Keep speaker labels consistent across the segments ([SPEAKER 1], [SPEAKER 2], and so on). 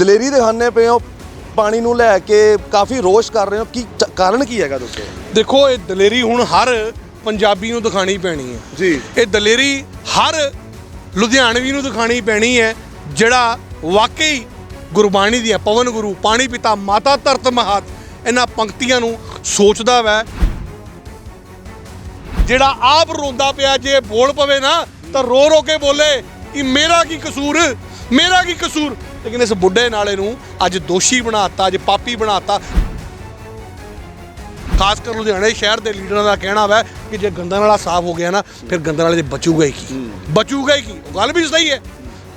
[SPEAKER 1] ਦਲੇਰੀ ਦਿਖਾਣੇ ਪਏ ਹੋ ਪਾਣੀ ਨੂੰ ਲੈ ਕੇ ਕਾਫੀ ਰੋਸ਼ ਕਰ ਰਹੇ ਹੋ ਕੀ ਚ- ਕਾਰਨ ਕੀ ਹੈਗਾ ਦੱਸੋ?
[SPEAKER 2] ਦੇਖੋ ਇਹ ਦਲੇਰੀ ਹੁਣ ਹਰ ਪੰਜਾਬੀ ਨੂੰ ਦਿਖਾਣੀ ਪੈਣੀ ਹੈ।
[SPEAKER 1] ਜੀ।
[SPEAKER 2] ਇਹ ਦਲੇਰੀ ਹਰ ਲੁਧਿਆਣਵੀ ਨੂੰ ਦਿਖਾਣੀ ਪੈਣੀ ਹੈ ਜਿਹੜਾ ਵਾਕਈ ਗੁਰਬਾਣੀ ਦੀ ਹੈ ਪਵਨ ਗੁਰੂ ਪਾਣੀ ਪਿਤਾ ਮਾਤਾ ਧਰਤ ਮਹਾਤ ਇਹਨਾਂ ਪੰਕਤੀਆਂ ਨੂੰ ਸੋਚਦਾ ਵੈ। ਜਿਹੜਾ ਆਪ ਰੋਂਦਾ ਪਿਆ ਜੇ ਬੋਲ ਪਵੇ ਨਾ ਤਾਂ ਰੋ ਰੋ ਕੇ ਬੋਲੇ ਕਿ ਮੇਰਾ ਕੀ ਕਸੂਰ ਮੇਰਾ ਕੀ ਕਸੂਰ? ਲੇਕਿਨ ਇਸ ਬੁੱਢੇ ਨਾਲੇ ਨੂੰ ਅੱਜ ਦੋਸ਼ੀ ਬਣਾਤਾ, ਅੱਜ ਪਾਪੀ ਬਣਾਤਾ। ਖਾਸ ਕਰ ਲੁਧਿਆਣੇ ਸ਼ਹਿਰ ਦੇ ਲੀਡਰਾਂ ਦਾ ਕਹਿਣਾ ਵੈ ਕਿ ਜੇ ਗੰਦਾ ਨਾਲਾ ਸਾਫ਼ ਹੋ ਗਿਆ ਨਾ, ਫਿਰ ਗੰਦਾ ਨਾਲੇ ਦੇ ਬਚੂਗਾ ਹੀ ਕੀ? ਬਚੂਗਾ ਹੀ ਕੀ? ਗੱਲ ਵੀ ਸਹੀ ਹੈ।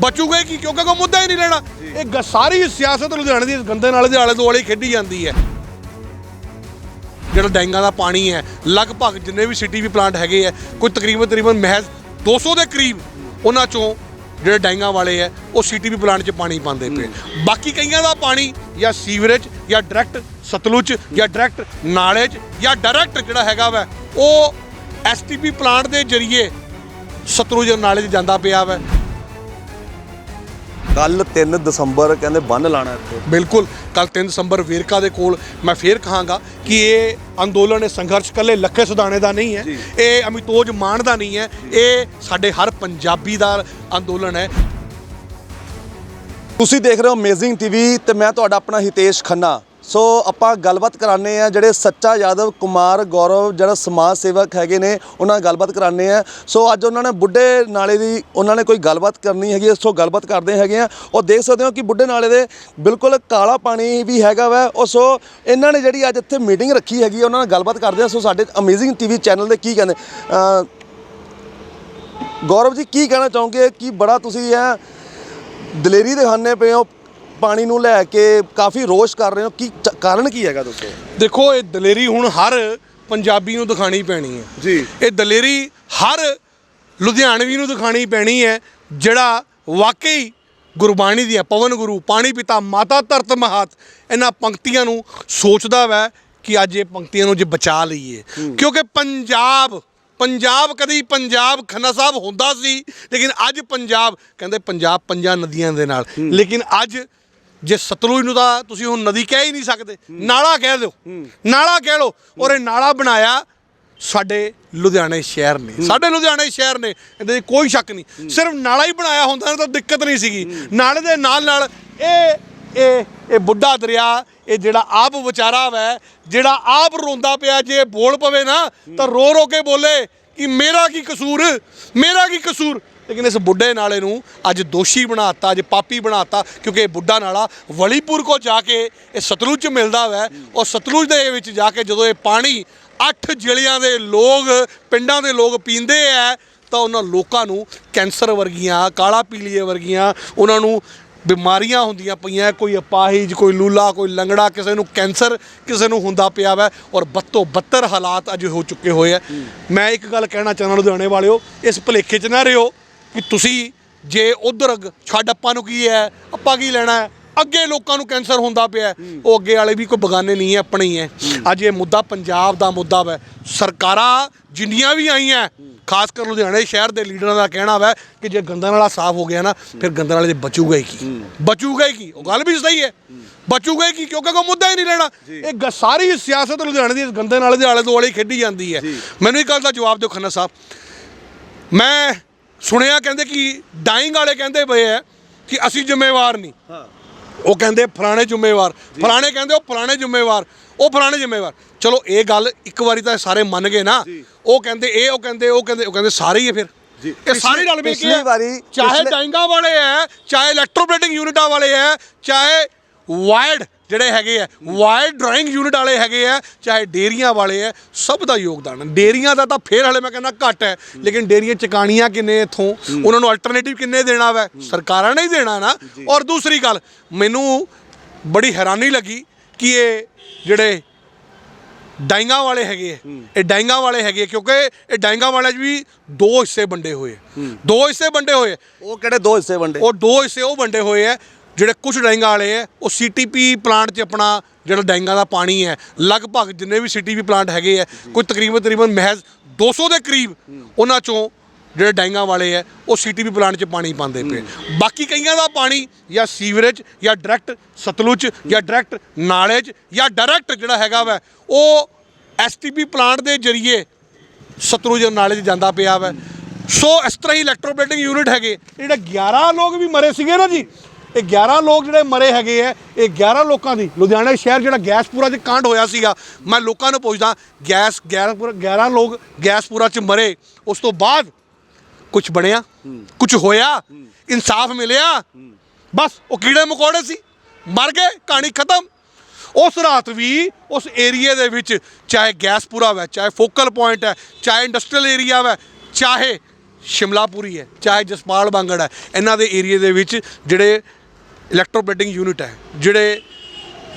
[SPEAKER 2] ਬਚੂਗਾ ਹੀ ਕੀ? ਕਿਉਂਕਿ ਕੋਈ ਮੁੱਦਾ ਹੀ ਨਹੀਂ ਲੈਣਾ। ਇਹ ਗ- ਸਾਰੀ ਸਿਆਸਤ ਲੁਧਿਆਣੇ ਦੀ ਇਸ ਗੰਦੇ ਨਾਲੇ ਦੇ ਆਲੇ ਦੁਆਲੇ ਖੇਡੀ ਜਾਂਦੀ ਹੈ। ਜਿਹੜਾ ਡੈਂਗਾ ਦਾ ਪਾਣੀ ਹੈ, ਲਗਭਗ ਜਿੰਨੇ ਵੀ ਸਿਟੀ ਵੀ ਪਲਾਂਟ ਹੈਗੇ ਆ ਕੋਈ ਤਕਰੀਬਨ ਤਕਰੀਬਨ ਮਹਿਜ਼ 200 ਦੇ ਕਰੀਬ ਉਹਨਾਂ ਚੋਂ ਜਿਹੜੇ ਡੈਂਗਾ ਵਾਲੇ ਆ, ਉਹ ਸੀਟੀਪੀ ਪਲਾਂਟ 'ਚ ਪਾਣੀ ਪਾਉਂਦੇ ਪਏ। ਬਾਕੀ ਕਈਆਂ ਦਾ ਪਾਣੀ ਜਾਂ ਸੀਵਰੇਜ ਜਾਂ ਡਾਇਰੈਕਟ ਸਤਲੁਜ ਜਾਂ ਡਾਇਰੈਕਟ ਨਾਲੇ 'ਚ ਜਾਂ ਡਾਇਰੈਕਟ ਜਿਹੜਾ ਹੈਗਾ ਵਾ, ਉਹ ਐਸਟੀਪੀ ਪਲਾਂਟ ਦੇ ਜ਼ਰੀਏ ਸਤਲੁਜ ਨਾਲੇ 'ਚ ਜਾਂਦਾ ਪਿਆ ਵਾ।
[SPEAKER 1] ਕੱਲ 3 ਦਸੰਬਰ ਕਹਿੰਦੇ ਬੰਨ ਲਾਣਾ ਇੱਥੇ।
[SPEAKER 2] ਬਿਲਕੁਲ ਕੱਲ 3 ਦਸੰਬਰ ਵੇਰਕਾ ਦੇ ਕੋਲ ਮੈਂ ਫੇਰ ਕਹਾਂਗਾ ਕਿ ਇਹ ਅੰਦੋਲਨ ਇਹ ਸੰਘਰਸ਼ ਕੱਲੇ ਲੱਖੇ ਸੁਦਾਣੇ ਦਾ ਨਹੀਂ ਹੈ। ਇਹ ਅਮਿਤੋਜ ਮਾਨ ਦਾ ਨਹੀਂ ਹੈ ਇਹ ਸਾਡੇ ਹਰ ਪੰਜਾਬੀ ਦਾ ਅੰਦੋਲਨ ਹੈ।
[SPEAKER 1] ਤੁਸੀਂ ਦੇਖ ਰਹੇ ਹੋ ਅਮੇਜ਼ਿੰਗ ਟੀਵੀ ਤੇ ਮੈਂ ਤੁਹਾਡਾ ਆਪਣਾ ਹਿਤੇਸ਼ ਖੰਨਾ। ਸੋ ਆਪਾਂ ਗੱਲਬਾਤ ਕਰਾਣੇ ਆ ਜਿਹੜੇ ਸੱਚਾ ਯਾਦਵ ਕੁਮਾਰ ਗੌਰਵ ਜਿਹੜਾ ਸਮਾਜ ਸੇਵਕ ਹੈਗੇ ਨੇ ਉਹਨਾਂ ਨਾਲ ਗੱਲਬਾਤ ਕਰਾਣੇ ਆ ਸੋ ਅੱਜ ਉਹਨਾਂ ਨੇ ਬੁੱਢੇ ਨਾਲੇ ਦੀ ਉਹਨਾਂ ਨੇ ਕੋਈ ਗੱਲਬਾਤ ਕਰਨੀ ਹੈਗੀ ਹੈ, ਸੋ ਗੱਲਬਾਤ ਕਰਦੇ ਹੈਗੇ ਆ ਉਹ ਦੇਖ ਸਕਦੇ ਹੋ ਕਿ ਬੁੱਢੇ ਨਾਲੇ ਦੇ ਬਿਲਕੁਲ ਕਾਲਾ ਪਾਣੀ ਵੀ ਹੈਗਾ ਵਾ। ਉਹ ਸੋ ਇਹਨਾਂ ਨੇ ਜਿਹੜੀ ਅੱਜ ਇੱਥੇ ਮੀਟਿੰਗ ਰੱਖੀ ਹੈਗੀ ਉਹਨਾਂ ਨਾਲ ਗੱਲਬਾਤ ਕਰਦੇ ਆ ਸੋ ਸਾਡੇ ਅਮੇਜ਼ਿੰਗ ਟੀਵੀ ਚੈਨਲ ਦੇ ਕੀ ਕਹਿੰਦੇ ਗੌਰਵ ਜੀ ਕੀ ਕਹਿਣਾ ਚਾਹੋਗੇ ਕਿ ਬੜਾ ਤੁਸੀਂ ਹੈ ਦਲੇਰੀ ਦਿਖਾਣੇ ਪਏ ਹੋ ਪਾਣੀ ਨੂੰ ਲੈ ਕੇ ਕਾਫੀ ਰੋਸ਼ ਕਰ ਰਹੇ ਹੋ। ਕੀ ਚ- ਕਾਰਨ ਕੀ ਹੈਗਾ ਦੱਸੋ?
[SPEAKER 2] ਦੇਖੋ ਇਹ ਦਲੇਰੀ ਹੁਣ ਹਰ ਪੰਜਾਬੀ ਨੂੰ ਦਿਖਾਣੀ ਪੈਣੀ ਹੈ।
[SPEAKER 1] ਜੀ।
[SPEAKER 2] ਇਹ ਦਲੇਰੀ ਹਰ ਲੁਧਿਆਣਵੀ ਨੂੰ ਦਿਖਾਣੀ ਪੈਣੀ ਹੈ ਜਿਹੜਾ ਵਾਕਈ ਗੁਰਬਾਣੀ ਦੀ ਹੈ। ਪਵਨ ਗੁਰੂ ਪਾਣੀ ਪਿਤਾ ਮਾਤਾ ਧਰਤ ਮਹਾਤ ਇਹਨਾਂ ਪੰਕਤੀਆਂ ਨੂੰ ਸੋਚਦਾ ਵੈ ਕਿ ਅੱਜ ਇਹ ਪੰਕਤੀਆਂ ਨੂੰ ਜੇ ਬਚਾ ਲਈਏ। ਕਿਉਂਕਿ ਪੰਜਾਬ ਪੰਜਾਬ ਕਦੀ ਪੰਜਾਬ ਖੰਨਾ ਸਾਹਿਬ ਹੁੰਦਾ ਸੀ ਲੇਕਿਨ ਅੱਜ ਪੰਜਾਬ ਕਹਿੰਦੇ ਪੰਜਾਬ ਪੰਜਾਂ ਨਦੀਆਂ ਦੇ ਨਾਲ। ਲੇਕਿਨ ਅੱਜ ਜੇ ਸਤਲੁਜ ਨੂੰ ਤਾਂ ਤੁਸੀਂ ਹੁਣ ਨਦੀ ਕਹਿ ਹੀ ਨਹੀਂ ਸਕਦੇ, ਨਾਲਾ ਕਹਿ ਦਿਓ, ਨਾਲਾ ਕਹਿ ਲਓ, ਔਰ ਇਹ ਨਾਲਾ ਬਣਾਇਆ ਸਾਡੇ ਲੁਧਿਆਣੇ ਸ਼ਹਿਰ ਨੇ, ਸਾਡੇ ਲੁਧਿਆਣੇ ਸ਼ਹਿਰ ਨੇ, ਇਹਦੇ 'ਚ ਕੋਈ ਸ਼ੱਕ ਨਹੀਂ, ਸਿਰਫ ਨਾਲਾ ਹੀ ਬਣਾਇਆ ਹੁੰਦਾ ਨਾ ਤਾਂ ਦਿੱਕਤ ਨਹੀਂ ਸੀਗੀ, ਨਾਲੇ ਦੇ ਨਾਲ ਨਾਲ ਇਹ ਇਹ ਇਹ ਬੁੱਢਾ ਦਰਿਆ, ਇਹ ਜਿਹੜਾ ਆਪ ਵਿਚਾਰਾ ਵੈ, ਜਿਹੜਾ ਆਪ ਰੋਂਦਾ ਪਿਆ, ਜੇ ਬੋਲ ਪਵੇ ਨਾ, ਤਾਂ ਰੋ ਰੋ ਕੇ ਬੋਲੇ ਕਿ ਮੇਰਾ ਕੀ ਕਸੂਰ, ਮੇਰਾ ਕੀ ਕਸੂਰ? ਲੇਕਿਨ ਇਸ ਬੁੱਢੇ ਨਾਲੇ ਨੂੰ ਅੱਜ ਦੋਸ਼ੀ ਬਣਾਤਾ, ਅੱਜ ਪਾਪੀ ਬਣਾਤਾ, ਕਿਉਂਕਿ ਇਹ ਬੁੱਢਾ ਨਾਲਾ ਵਲੀਪੁਰ ਕੋ ਜਾ ਕੇ ਇਹ ਸਤਲੁਜ ਚ ਮਿਲਦਾ ਵੈ। ਔਰ ਸਤਲੁਜ ਦੇ ਵਿੱਚ ਜਾ ਕੇ ਜਦੋਂ ਇਹ ਪਾਣੀ ਅੱਠ ਜ਼ਿਲ੍ਹਿਆਂ ਦੇ ਲੋਕ, ਪਿੰਡਾਂ ਦੇ ਲੋਕ ਪੀਂਦੇ ਐ, ਤਾਂ ਉਹਨਾਂ ਲੋਕਾਂ ਨੂੰ ਕੈਂਸਰ ਵਰਗੀਆਂ, ਕਾਲਾ ਪੀਲੀਏ ਵਰਗੀਆਂ, ਉਹਨਾਂ ਨੂੰ ਬਿਮਾਰੀਆਂ ਹੁੰਦੀਆਂ ਪਈਆਂ, ਕੋਈ ਅਪਾਹਿਜ, ਕੋਈ ਲੂਲਾ, ਕੋਈ ਲੰਗੜਾ, ਕਿਸੇ ਨੂੰ ਕੈਂਸਰ, ਕਿਸੇ ਨੂੰ ਹੁੰਦਾ ਪਿਆ ਵੈ, ਔਰ ਬੱਤੋ ਬੱਤਰ ਹਾਲਾਤ ਅੱਜ ਹੋ ਚੁੱਕੇ ਹੋਏ ਆ ਮੈਂ ਇੱਕ ਗੱਲ ਕਹਿਣਾ ਚਾਹੁੰਦਾ ਲੁਧਿਆਣੇ ਵਾਲਿਓ, ਇਸ ਭੁਲੇਖੇ 'ਚ ਨਾ ਰਿਓ ਕਿ ਤੁਸੀਂ ਜੇ ਉਧਰ ਛੱਡ ਆਪਾਂ ਨੂੰ ਕੀ ਹੈ? ਆਪਾਂ ਕੀ ਲੈਣਾ ਹੈ? ਅੱਗੇ ਲੋਕਾਂ ਨੂੰ ਕੈਂਸਰ ਹੁੰਦਾ ਪਿਆ ਹੈ। ਉਹ ਅੱਗੇ ਵਾਲੇ ਵੀ ਕੋਈ ਬਗਾਨੇ ਨਹੀਂ ਹੈ ਆਪਣੇ ਹੀ ਹੈ। ਅੱਜ ਇਹ ਮੁੱਦਾ ਪੰਜਾਬ ਦਾ ਮੁੱਦਾ ਵੈ। ਸਰਕਾਰਾਂ ਜਿੰਨੀਆਂ ਵੀ ਆਈਆਂ ਖਾਸ ਕਰ ਲੁਧਿਆਣੇ ਸ਼ਹਿਰ ਦੇ ਲੀਡਰਾਂ ਦਾ ਕਹਿਣਾ ਵੈ ਕਿ ਜੇ ਗੰਦਾ ਨਾਲਾ ਸਾਫ਼ ਹੋ ਗਿਆ ਨਾ ਫਿਰ ਗੰਦਾ ਨਾਲੇ ਦੇ ਬਚੂਗਾ ਹੀ ਕੀ? ਬਚੂਗਾ ਹੀ ਕੀ? ਉਹ ਗੱਲ ਵੀ ਸਹੀ ਹੈ। ਬਚੂਗਾ ਹੀ ਕੀ? ਕਿਉਂਕਿ ਕੋਈ ਮੁੱਦਾ ਹੀ ਨਹੀਂ ਲੈਣਾ ਇਹ ਸਾਰੀ ਸਿਆਸਤ ਲੁਧਿਆਣੇ ਦੀ ਇਸ ਗੰਦੇ ਨਾਲੇ ਦੇ ਆਲੇ ਦੁਆਲੇ ਹੀ ਖੇਡੀ ਜਾਂਦੀ ਹੈ। ਮੈਨੂੰ ਇੱਕ ਗੱਲ ਦਾ ਜਵਾਬ ਦਿਓ ਖੰਨਾ ਸਾਹਿਬ। ਮੈਂ ਸੁਣਿਆ ਕਹਿੰਦੇ ਕਿ ਡਾਈਂਗ ਵਾਲੇ ਕਹਿੰਦੇ ਪਏ ਆ ਕਿ ਅਸੀਂ ਜ਼ਿੰਮੇਵਾਰ ਨਹੀਂ।
[SPEAKER 1] ਹਾਂ।
[SPEAKER 2] ਉਹ ਕਹਿੰਦੇ ਫਲਾਣੇ ਜ਼ਿੰਮੇਵਾਰ। ਫਲਾਣੇ ਕਹਿੰਦੇ ਉਹ ਫਲਾਣੇ ਜ਼ਿੰਮੇਵਾਰ। ਉਹ ਫਲਾਣੇ ਜ਼ਿੰਮੇਵਾਰ। ਚਲੋ ਇਹ ਗੱਲ ਇੱਕ ਵਾਰੀ ਤਾਂ ਸਾਰੇ ਮੰਨ ਗਏ ਨਾ। ਉਹ ਕਹਿੰਦੇ ਇਹ ਉਹ ਕਹਿੰਦੇ ਉਹ ਕਹਿੰਦੇ ਉਹ ਕਹਿੰਦੇ ਸਾਰੇ ਹੀ ਫਿਰ। ਇਹ ਸਾਰੇ ਰਲ ਮਿਲ ਕੇ।
[SPEAKER 1] ਵਾਰੀ-
[SPEAKER 2] ਚਾਹੇ ਡਾਈਂਗਾ ਵਾਲੇ ਹੈ ਚਾਹੇ ਇਲੈਕਟ੍ਰੋਪਲੇਟਿੰਗ ਯੂਨਿਟਾਂ ਵਾਲੇ ਹੈ ਚਾਹੇ ਵਾਇਰਡ ਜਿਹੜੇ ਹੈਗੇ ਆ ਵਾਇਰਡ ਡਰਾਇੰਗ ਯੂਨਿਟ ਵਾਲੇ ਹੈਗੇ ਆ ਚਾਹੇ ਡੇਰੀਆਂ ਵਾਲੇ ਆ ਸਭ ਦਾ ਯੋਗਦਾਨ ਹੈ। ਡੇਰੀਆਂ ਦਾ ਤਾਂ ਫੇਰ ਹਲੇ ਮੈਂ ਕਹਿੰਦਾ ਘੱਟ ਹੈ ਲੇਕਿਨ ਡੇਰੀਆਂ ਚਕਾਣੀਆਂ ਕਿੰਨੇ ਇੱਥੋਂ ਉਹਨਾਂ ਨੂੰ ਅਲਟਰਨੇਟਿਵ ਕਿੰਨੇ ਦੇਣਾ ਵੈ? ਸਰਕਾਰਾਂ ਨੇ ਹੀ ਦੇਣਾ ਨਾ। ਔਰ ਦੂਸਰੀ ਗੱਲ ਮੈਨੂੰ ਬੜੀ ਹੈਰਾਨੀ ਲੱਗੀ ਕਿ ਇਹ ਜਿਹੜੇ ਡਾਈਂਗਾ ਵਾਲੇ ਹੈਗੇ ਇਹ ਡਾਈਂਗਾ ਵਾਲੇ ਹੈਗੇ ਕਿਉਂਕਿ ਇਹ ਡਾਈਂਗਾ ਵਾਲਿਆਂ 'ਚ ਵੀ ਦੋ ਹਿੱਸੇ ਵੰਡੇ ਹੋਏ। ਦੋ ਹਿੱਸੇ ਵੰਡੇ ਹੋਏ।
[SPEAKER 1] ਉਹ ਕਿਹੜੇ ਦੋ ਹਿੱਸੇ ਵੰਡੇ?
[SPEAKER 2] ਉਹ ਦੋ ਹਿੱਸੇ ਉਹ ਵੰਡੇ ਹੋਏ ਆ ਜਿਹੜੇ ਕੁਝ ਡੈਂਗਾ ਵਾਲੇ ਆ, ਉਹ ਸੀਟੀਪੀ ਪਲਾਂਟ 'ਚ ਆਪਣਾ ਜਿਹੜਾ ਡੈਂਗਾ ਦਾ ਪਾਣੀ ਹੈ, ਲਗਭਗ ਜਿੰਨੇ ਵੀ ਸੀਟੀਪੀ ਪਲਾਂਟ ਹੈਗੇ ਆ, ਕੋਈ ਤਕਰੀਬਨ ਤਕਰੀਬਨ ਮਹਿਜ਼ 200 ਦੇ ਕਰੀਬ ਉਹਨਾਂ ਚੋਂ ਜਿਹੜੇ ਡਾਈਆਂ ਵਾਲੇ ਆ, ਉਹ ਸੀਟੀਪੀ ਪਲਾਂਟ 'ਚ ਪਾਣੀ ਪਾਉਂਦੇ ਪਏ। ਬਾਕੀ ਕਈਆਂ ਦਾ ਪਾਣੀ ਜਾਂ ਸੀਵਰੇਜ ਜਾਂ ਡਾਇਰੈਕਟ ਸਤਲੁਜ ਜਾਂ ਡਾਇਰੈਕਟ ਨਾਲੇ 'ਚ ਜਾਂ ਡਾਇਰੈਕਟ ਜਿਹੜਾ ਹੈਗਾ ਵਾ, ਉਹ ਐਸਟੀਪੀ ਪਲਾਂਟ ਦੇ ਜ਼ਰੀਏ ਸਤਲੁਜ ਨਾਲੇ 'ਚ ਜਾਂਦਾ ਪਿਆ ਵਾ। ਸੋ ਇਸ ਤਰ੍ਹਾਂ ਹੀ ਇਲੈਕਟ੍ਰੋਪਲੇਟਿੰਗ ਯੂਨਿਟ ਹੈਗੇ। ਜਿਹੜੇ 11 ਲੋਕ ਵੀ ਮਰੇ ਸੀਗੇ ਨਾ ਜੀ ਇਹ 11 ਲੋਕ ਜਿਹੜੇ ਮਰੇ ਹੈਗੇ ਆ ਇਹ 11 ਲੋਕਾਂ ਦੀ। ਲੁਧਿਆਣਾ ਸ਼ਹਿਰ ਜਿਹੜਾ ਗੈਸਪੂਰਾ 'ਚ ਕਾਂਡ ਹੋਇਆ ਸੀਗਾ ਮੈਂ ਲੋਕਾਂ ਨੂੰ ਪੁੱਛਦਾ ਗੈਸ ਗੈਸਪੂਰਾ 11 ਲੋਕ ਗੈਸਪੂਰਾ 'ਚ ਮਰੇ ਉਸ ਤੋਂ ਬਾਅਦ ਕੁਝ ਬਣਿਆ? ਕੁਝ ਹੋਇਆ? ਇਨਸਾਫ ਮਿਲਿਆ? ਬਸ ਉਹ ਕੀੜੇ ਮਕੌੜੇ ਸੀ। ਮਰ ਗਏ ਕਹਾਣੀ ਖਤਮ। ਉਸ ਰਾਤ ਵੀ ਉਸ ਏਰੀਏ ਦੇ ਵਿੱਚ ਚਾਹੇ ਗੈਸਪੂਰਾ ਹੈ ਚਾਹੇ ਫੋਕਲ ਪੁਆਇੰਟ ਹੈ ਚਾਹੇ ਇੰਡਸਟਰੀਅਲ ਏਰੀਆ ਹੈ ਚਾਹੇ ਸ਼ਿਮਲਾਪੁਰੀ ਹੈ ਚਾਹੇ ਜਸਪਾਲ ਬਾਂਗੜ ਹੈ ਇਹਨਾਂ ਦੇ ਏਰੀਏ ਦੇ ਵਿੱਚ ਜਿਹੜੇ ਇਲੈਕਟ੍ਰੋਪਲੇਟਿੰਗ ਯੂਨਿਟ ਹੈ ਜਿਹੜੇ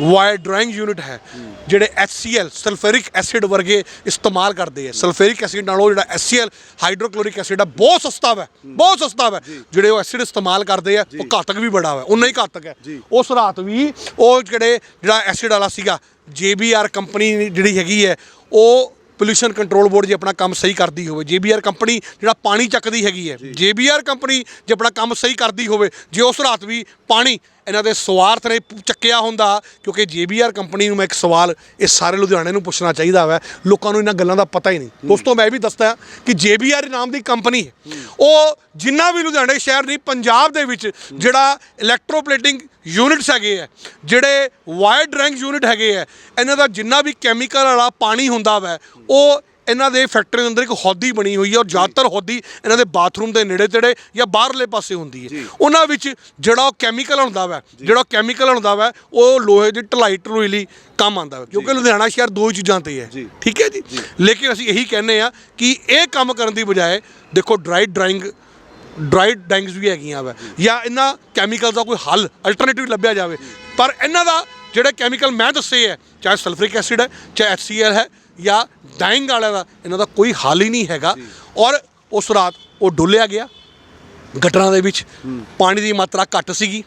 [SPEAKER 2] ਵਾਇਰ ਡਰਾਇੰਗ ਯੂਨਿਟ ਹੈ ਜਿਹੜੇ HCl ਸਲਫਰਿਕ ਐਸਿਡ ਵਰਗੇ ਇਸਤੇਮਾਲ ਕਰਦੇ ਆ ਸਲਫਰਿਕ ਐਸਿਡ ਨਾਲੋਂ ਜਿਹੜਾ HCl ਹਾਈਡਰੋਕਲੋਰਿਕ ਐਸਿਡ ਆ ਬਹੁਤ ਸਸਤਾ ਵਾ ਬਹੁਤ ਸਸਤਾ ਵਾ। ਜਿਹੜੇ ਉਹ ਐਸਿਡ ਇਸਤੇਮਾਲ ਕਰਦੇ ਆ ਉਹ ਘਾਤਕ ਵੀ ਬੜਾ ਵਾ ਉਨਾ ਹੀ ਘਾਤਕ ਹੈ। ਉਸ ਰਾਤ ਵੀ ਉਹ ਜਿਹੜੇ ਜਿਹੜਾ ਐਸਿਡ ਵਾਲਾ ਸੀਗਾ JBR ਕੰਪਨੀ ਜਿਹੜੀ ਹੈਗੀ ਹੈ ਉਹ ਪੋਲੂਸ਼ਨ ਕੰਟਰੋਲ ਬੋਰਡ ਜੇ ਆਪਣਾ ਕੰਮ ਸਹੀ ਕਰਦੀ ਹੋਵੇ JBR ਕੰਪਨੀ ਜਿਹੜਾ ਪਾਣੀ ਚੱਕਦੀ ਹੈਗੀ ਹੈ JBR ਕੰਪਨੀ ਜੇ ਆਪਣਾ ਕੰਮ ਸਹੀ ਕਰਦੀ ਹੋਵੇ ਜੇ ਉਸ ਰਾਤ ਵੀ ਪਾਣੀ ਇਹਨਾਂ ਦੇ ਸਵਾਰਥ ਨੇ ਚੱਕਿਆ ਹੁੰਦਾ ਕਿਉਂਕਿ JBR ਕੰਪਨੀ ਨੂੰ ਮੈਂ ਇੱਕ ਸਵਾਲ ਇਹ ਸਾਰੇ ਲੁਧਿਆਣੇ ਨੂੰ ਪੁੱਛਣਾ ਚਾਹੀਦਾ ਵੈ ਲੋਕਾਂ ਨੂੰ ਇਹਨਾਂ ਗੱਲਾਂ ਦਾ ਪਤਾ ਹੀ ਨਹੀਂ। ਦੋਸਤੋ ਮੈਂ ਵੀ ਦੱਸਦਾ ਕਿ JBR ਨਾਮ ਦੀ ਕੰਪਨੀ ਹੈ। ਉਹ ਜਿੰਨਾ ਵੀ ਲੁਧਿਆਣੇ ਸ਼ਹਿਰ ਨਹੀਂ ਪੰਜਾਬ ਦੇ ਵਿੱਚ ਜਿਹੜਾ ਇਲੈਕਟ੍ਰੋਪਲੇਟਿੰਗ ਯੂਨਿਟਸ ਹੈਗੇ ਆ ਜਿਹੜੇ ਵਾਇਰ ਡਰੈਂਗ ਯੂਨਿਟ ਹੈਗੇ ਆ ਇਹਨਾਂ ਦਾ ਜਿੰਨਾ ਵੀ ਕੈਮੀਕਲ ਵਾਲਾ ਪਾਣੀ ਹੁੰਦਾ ਵੈ ਉਹ ਇਹਨਾਂ ਦੇ ਫੈਕਟਰੀ ਦੇ ਅੰਦਰ ਇੱਕ ਹੌਦੀ ਬਣੀ ਹੋਈ ਹੈ ਔਰ ਜ਼ਿਆਦਾਤਰ ਹੌਦੀ ਇਹਨਾਂ ਦੇ ਬਾਥਰੂਮ ਦੇ ਨੇੜੇ ਤੇੜੇ ਜਾਂ ਬਾਹਰਲੇ ਪਾਸੇ ਹੁੰਦੀ ਹੈ। ਉਹਨਾਂ ਵਿੱਚ ਜਿਹੜਾ ਉਹ ਕੈਮੀਕਲ ਹੁੰਦਾ ਵੈ ਜਿਹੜਾ ਕੈਮੀਕਲ ਹੁੰਦਾ ਵੈ ਉਹ ਲੋਹੇ ਦੀ ਢਲਾਈ ਢਲੂਈ ਲਈ ਕੰਮ ਆਉਂਦਾ ਹੈ ਕਿਉਂਕਿ ਲੁਧਿਆਣਾ ਸ਼ਹਿਰ ਦੋ ਹੀ ਚੀਜ਼ਾਂ ਤੇ ਹੈ। ਠੀਕ ਹੈ ਜੀ? ਲੇਕਿਨ ਅਸੀਂ ਇਹੀ ਕਹਿੰਦੇ ਆ ਕਿ ਇਹ ਕੰਮ ਕਰਨ ਦੀ ਬਜਾਏ ਦੇਖੋ ਡਰਾਈ ਡਰਾਇੰਗ ਡਰਾਈਡ ਡੈਂਗਸ ਵੀ ਹੈਗੀਆਂ ਵਾ। ਜਾਂ ਇਹਨਾਂ ਕੈਮੀਕਲ ਦਾ ਕੋਈ ਹੱਲ ਅਲਟਰਨੇਟਿਵ ਲੱਭਿਆ ਜਾਵੇ। ਪਰ ਇਹਨਾਂ ਦਾ ਜਿਹੜੇ ਕੈਮੀਕਲ ਮੈਂ ਦੱਸੇ ਹੈ ਚਾਹੇ ਸਲਫਰਿਕ ਐਸਿਡ ਹੈ ਚਾਹੇ HCl ਹੈ ਜਾਂ ਡਾਈਂਗ ਵਾਲਾ ਦਾ ਇਹਨਾਂ ਦਾ ਕੋਈ ਹੱਲ ਹੀ ਨਹੀਂ ਹੈਗਾ। ਔਰ ਉਸ ਰਾਤ ਉਹ ਡੁੱਲਿਆ ਗਿਆ ਗਟਰਾਂ ਦੇ ਵਿੱਚ। ਪਾਣੀ ਦੀ ਮਾਤਰਾ ਘੱਟ ਸੀਗੀ।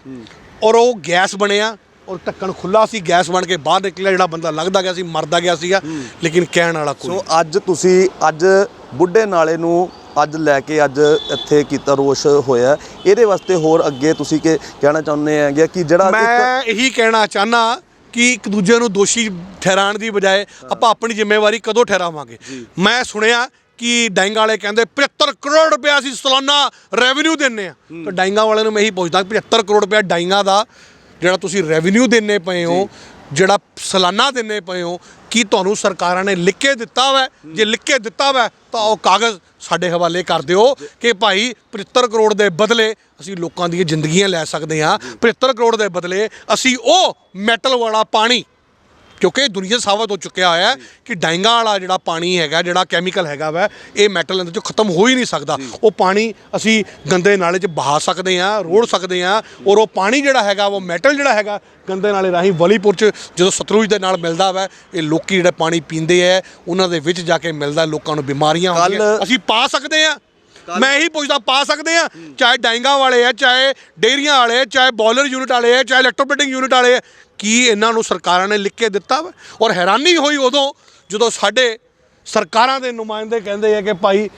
[SPEAKER 2] ਔਰ ਉਹ ਗੈਸ ਬਣਿਆ ਔਰ ਢੱਕਣ ਖੁੱਲਾ ਸੀ ਗੈਸ ਬਣ ਕੇ ਬਾਹਰ ਨਿਕਲਿਆ ਜਿਹੜਾ ਬੰਦਾ ਲੱਗਦਾ ਗਿਆ ਸੀ ਮਰਦਾ ਗਿਆ ਸੀਗਾ। ਲੇਕਿਨ ਕਹਿਣ ਵਾਲਾ ਕੋਈ
[SPEAKER 1] ਸੋ ਅੱਜ ਤੁਸੀਂ ਅੱਜ ਬੁੱਢੇ ਨਾਲੇ ਨੂੰ ਅੱਜ ਲੈ ਕੇ ਅੱਜ ਇੱਥੇ ਕੀਤਾ ਰੋਸ਼ ਹੋਇਆ। ਇਹਦੇ ਵਾਸਤੇ ਹੋਰ ਅੱਗੇ ਤੁਸੀਂ ਕਿ ਕਹਿਣਾ ਚਾਹੁੰਦੇ ਹੈਗੇ ਕਿ ਜਿਹੜਾ
[SPEAKER 2] ਮੈਂ ਇਹੀ ਕਹਿਣਾ ਚਾਹਨਾ ਕਿ ਇੱਕ ਦੂਜੇ ਨੂੰ ਦੋਸ਼ੀ ਠਹਿਰਾਉਣ ਦੀ ਬਜਾਏ ਆਪਾਂ ਆਪਣੀ ਜ਼ਿੰਮੇਵਾਰੀ ਕਦੋਂ ਠਹਿਰਾਵਾਂਗੇ? ਮੈਂ ਸੁਣਿਆ ਕਿ ਡਾਈਂਗਾ ਵਾਲੇ ਕਹਿੰਦੇ 75 ਕਰੋੜ ਰੁਪਇਆ ਅਸੀਂ ਸਾਲਾਨਾ ਰੈਵਨਿਊ ਦਿੰਨੇ ਆ। ਤਾਂ ਡਾਈਂਗਾ ਵਾਲਿਆਂ ਨੂੰ ਮੈਂ ਇਹੀ ਪੁੱਛਦਾ 75 ਕਰੋੜ ਰੁਪਇਆ ਡਾਈਂਗਾ ਦਾ ਜਿਹੜਾ ਤੁਸੀਂ ਰੈਵਨਿਊ ਦਿੰਨੇ ਪਏ ਹੋ ਜਿਹੜਾ ਸਾਲਾਨਾ ਦਿੰਨੇ ਪਏ ਹੋ, ਕੀ ਤੁਹਾਨੂੰ ਸਰਕਾਰਾਂ ਨੇ ਲਿਖ ਕੇ ਦਿੱਤਾ ਵੈ? ਜੇ ਲਿਖ ਕੇ ਦਿੱਤਾ ਵੈ, ਤਾਂ ਉਹ ਕਾਗਜ਼ ਸਾਡੇ ਹਵਾਲੇ ਕਰ ਦਿਓ ਕਿ ਭਾਈ 75 ਕਰੋੜ ਦੇ ਬਦਲੇ ਅਸੀਂ ਲੋਕਾਂ ਦੀਆਂ ਜ਼ਿੰਦਗੀਆਂ ਲੈ ਸਕਦੇ ਹਾਂ। 75 ਕਰੋੜ ਦੇ ਬਦਲੇ ਅਸੀਂ ਉਹ ਮੈਟਲ ਵਾਲਾ ਪਾਣੀ ਕਿਉਂਕਿ ਦੁਨੀਆ ਸਾਬਤ ਹੋ ਚੁੱਕਿਆ ਹੋਇਆ ਹੈ ਕਿ ਡਾਈਂਗਾ ਵਾਲਾ ਜਿਹੜਾ ਪਾਣੀ ਹੈਗਾ ਜਿਹੜਾ ਕੈਮੀਕਲ ਹੈਗਾ ਵਾ ਇਹ ਮੈਟਲ ਅੰਦਰ ਚੋਂ ਖਤਮ ਹੋ ਹੀ ਨਹੀਂ ਸਕਦਾ। ਉਹ ਪਾਣੀ ਅਸੀਂ ਗੰਦੇ ਨਾਲੇ 'ਚ ਬਹਾ ਸਕਦੇ ਹਾਂ ਰੋੜ ਸਕਦੇ ਹਾਂ ਔਰ ਉਹ ਪਾਣੀ ਜਿਹੜਾ ਹੈਗਾ ਉਹ ਮੈਟਲ ਜਿਹੜਾ ਹੈਗਾ ਗੰਦੇ ਨਾਲੇ ਰਾਹੀਂ ਵਲੀਪੁਰ 'ਚ ਜਦੋਂ ਸਤਲੁਜ ਦੇ ਨਾਲ ਮਿਲਦਾ ਵਾ ਇਹ ਲੋਕੀ ਜਿਹੜੇ ਪਾਣੀ ਪੀਂਦੇ ਆ ਉਹਨਾਂ ਦੇ ਵਿੱਚ ਜਾ ਕੇ ਮਿਲਦਾ ਲੋਕਾਂ ਨੂੰ ਬਿਮਾਰੀਆਂ ਹੁੰਦੀਆਂ। ਅਸੀਂ ਪਾ ਸਕਦੇ ਹਾਂ। ਮੈਂ ਇਹੀ ਪੁੱਛਦਾ ਪਾ ਸਕਦੇ ਆ ਚਾਹੇ ਡਾਈਂਗਾ ਵਾਲੇ ਆ ਚਾਹੇ ਡੇਰੀਆਂ ਵਾਲੇ ਆ ਚਾਹੇ ਬੋਇਲਰ ਯੂਨਿਟ ਵਾਲੇ ਆ ਚਾਹੇ ਇਲੈਕਟ੍ਰੋਪਲੇਟਿੰਗ ਯੂਨਿਟ ਵਾਲੇ ਆ ਕੀ ਇਹਨਾਂ ਨੂੰ ਸਰਕਾਰਾਂ ਨੇ ਲਿਖ ਕੇ ਦਿੱਤਾ ਵਾ? ਔਰ ਹੈਰਾਨੀ ਹੋਈ ਉਦੋਂ ਜਦੋਂ ਸਾਡੇ ਸਰਕਾਰਾਂ ਦੇ ਨੁਮਾਇੰਦੇ ਕਹਿੰਦੇ ਆ ਕਿ ਭਾਈ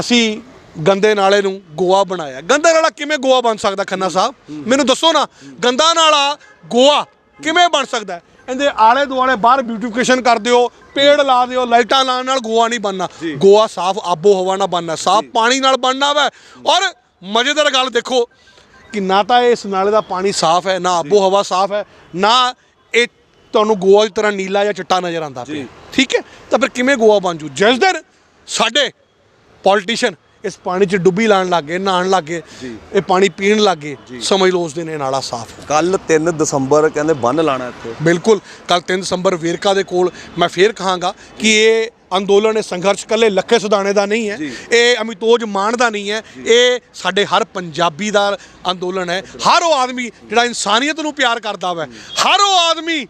[SPEAKER 2] ਅਸੀਂ ਗੰਦੇ ਨਾਲੇ ਨੂੰ ਗੋਆ ਬਣਾਇਆ। ਗੰਦਾ ਨਾਲਾ ਕਿਵੇਂ ਗੋਆ ਬਣ ਸਕਦਾ ਖੰਨਾ ਸਾਹਿਬ? ਮੈਨੂੰ ਦੱਸੋ ਨਾ ਗੰਦਾ ਨਾਲਾ ਗੋਆ ਕਿਵੇਂ ਬਣ ਸਕਦਾ? ਇਹਦੇ ਆਲੇ ਦੁਆਲੇ ਬਾਹਰ ਬਿਊਟੀਫਿਕੇਸ਼ਨ ਕਰ ਦਿਓ ਪੇੜ ਲਾ ਦਿਓ ਲਾਈਟਾਂ ਲਾਉਣ ਨਾਲ ਗੋਆ ਨਹੀਂ ਬਣਨਾ। ਗੋਆ ਸਾਫ਼ ਆਬੋ ਹਵਾ ਨਾਲ ਬਣਨਾ ਸਾਫ਼ ਪਾਣੀ ਨਾਲ ਬਣਨਾ ਵਾ। ਔਰ ਮਜ਼ੇਦਾਰ ਗੱਲ ਦੇਖੋ ਕਿ ਨਾ ਤਾਂ ਇਸ ਨਾਲੇ ਦਾ ਪਾਣੀ ਸਾਫ਼ ਹੈ ਨਾ ਆਬੋ ਹਵਾ ਸਾਫ਼ ਹੈ ਨਾ ਇਹ ਤੁਹਾਨੂੰ ਗੋਆ ਦੀ ਤਰ੍ਹਾਂ ਨੀਲਾ ਜਾਂ ਚਿੱਟਾ ਨਜ਼ਰ ਆਉਂਦਾ ਪਿਆ। ਠੀਕ ਹੈ? ਤਾਂ ਫਿਰ ਕਿਵੇਂ ਗੋਆ ਬਣ ਜੂ? ਜਿਸ ਦਿਨ ਸਾਡੇ ਪੋਲੀਟੀਸ਼ੀਅਨ ਇਸ ਪਾਣੀ 'ਚ ਡੁੱਬੀ ਲਾਣ ਲੱਗੇ ਨਹਾਉਣ ਲੱਗੇ ਇਹ ਪਾਣੀ ਪੀਣ ਲੱਗੇ ਸਮਝ ਲਓ ਉਸ ਦਿਨ ਇਹ ਨਾਲਾ ਸਾਫ਼
[SPEAKER 1] ਕੱਲ 3 ਦਸੰਬਰ ਕਹਿੰਦੇ ਬੰਨ ਲਾਣਾ ਇੱਥੇ।
[SPEAKER 2] ਬਿਲਕੁਲ ਕੱਲ 3 ਦਸੰਬਰ ਵੇਰਕਾ ਦੇ ਕੋਲ ਮੈਂ ਫੇਰ ਕਹਾਂਗਾ ਕਿ ਇਹ ਅੰਦੋਲਨ ਇਹ ਸੰਘਰਸ਼ ਕੱਲੇ ਲੱਖੇ ਸੁਦਾਣੇ ਦਾ ਨਹੀਂ ਹੈ। ਇਹ ਅਮਿਤੋਜ ਮਾਨ ਦਾ ਨਹੀਂ ਹੈ। ਇਹ ਸਾਡੇ ਹਰ ਪੰਜਾਬੀ ਦਾ ਅੰਦੋਲਨ ਹੈ। ਹਰ ਉਹ ਆਦਮੀ ਜਿਹੜਾ ਇਨਸਾਨੀਅਤ ਨੂੰ ਪਿਆਰ ਕਰਦਾ ਵਾ। ਹਰ ਉਹ ਆਦਮੀ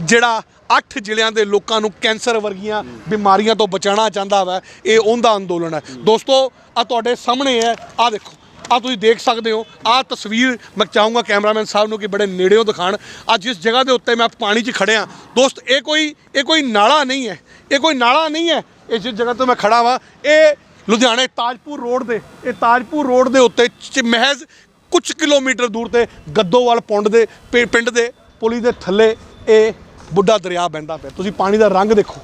[SPEAKER 2] ਜਿਹੜਾ ਅੱਠ ਜ਼ਿਲ੍ਹਿਆਂ ਦੇ ਲੋਕਾਂ ਨੂੰ ਕੈਂਸਰ ਵਰਗੀਆਂ ਬਿਮਾਰੀਆਂ ਤੋਂ ਬਚਾਉਣਾ ਚਾਹੁੰਦਾ ਵਾ ਇਹ ਉਹਦਾ ਅੰਦੋਲਨ ਹੈ। ਦੋਸਤੋ ਆ ਤੁਹਾਡੇ ਸਾਹਮਣੇ ਹੈ। ਆ ਦੇਖੋ ਆ ਤੁਸੀਂ ਦੇਖ ਸਕਦੇ ਹੋ। ਆ ਤਸਵੀਰ ਮੈਂ ਚਾਹੂੰਗਾ ਕੈਮਰਾਮੈਨ ਸਾਹਿਬ ਨੂੰ ਕਿ ਬੜੇ ਨੇੜਿਓਂ ਦਿਖਾਣ ਆ ਜਿਸ ਜਗ੍ਹਾ ਦੇ ਉੱਤੇ ਮੈਂ ਪਾਣੀ 'ਚ ਖੜਿਆ। ਦੋਸਤ ਇਹ ਕੋਈ ਇਹ ਕੋਈ ਨਾਲਾ ਨਹੀਂ ਹੈ। ਇਹ ਕੋਈ ਨਾਲਾ ਨਹੀਂ ਹੈ। ਇਹ ਜਿਸ ਜਗ੍ਹਾ ਤੋਂ ਮੈਂ ਖੜਾ ਵਾਂ, ਇਹ ਲੁਧਿਆਣੇ ਤਾਜਪੁਰ ਰੋਡ ਦੇ, ਇਹ ਤਾਜਪੁਰ ਰੋਡ ਦੇ ਉੱਤੇ ਮਹਿਜ਼ ਕੁਝ ਕਿਲੋਮੀਟਰ ਦੂਰ ਤੇ ਗੱਦੋਵਾਲ ਪੁੰਡ ਦੇ, ਪਿ- ਪਿੰਡ ਦੇ, ਪੁਲੀ ਦੇ ਥੱਲੇ ਇਹ ਬੁੱਢਾ ਦਰਿਆ ਬਹਿੰਦਾ ਪਿਆ। ਤੁਸੀਂ ਪਾਣੀ ਦਾ ਰੰਗ ਦੇਖੋ।